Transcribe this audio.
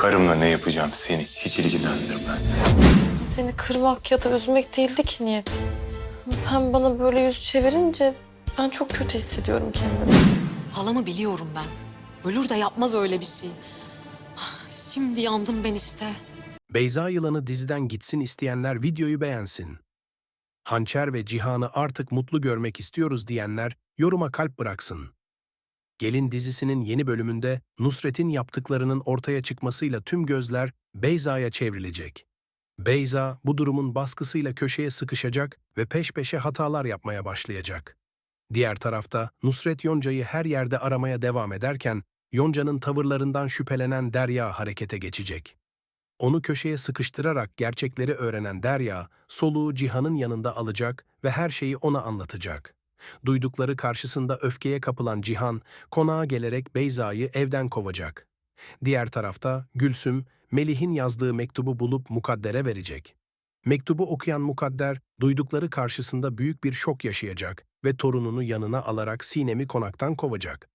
Karımla ne yapacağım seni hiç ilgilendirmez. Seni kırmak ya da üzmek değildi ki niyet. Ama sen bana böyle yüz çevirince ben çok kötü hissediyorum kendimi. Halamı biliyorum ben. Ölür de yapmaz öyle bir şey. Ah, Şimdi yandım ben işte. Beyza Yılan'ı diziden gitsin isteyenler videoyu beğensin. Hançer ve Cihan'ı artık mutlu görmek istiyoruz diyenler yoruma kalp bıraksın. Gelin dizisinin yeni bölümünde Nusret'in yaptıklarının ortaya çıkmasıyla tüm gözler Beyza'ya çevrilecek. Beyza bu durumun baskısıyla köşeye sıkışacak ve peş peşe hatalar yapmaya başlayacak. Diğer tarafta Nusret Yonca'yı her yerde aramaya devam ederken Yonca'nın tavırlarından şüphelenen Derya harekete geçecek. Onu köşeye sıkıştırarak gerçekleri öğrenen Derya, soluğu Cihan'ın yanında alacak ve her şeyi ona anlatacak. Duydukları karşısında öfkeye kapılan Cihan, konağa gelerek Beyza'yı evden kovacak. Diğer tarafta Gülsüm, Melih'in yazdığı mektubu bulup Mukadder'e verecek. Mektubu okuyan Mukadder, duydukları karşısında büyük bir şok yaşayacak ve torununu yanına alarak Sinem'i konaktan kovacak.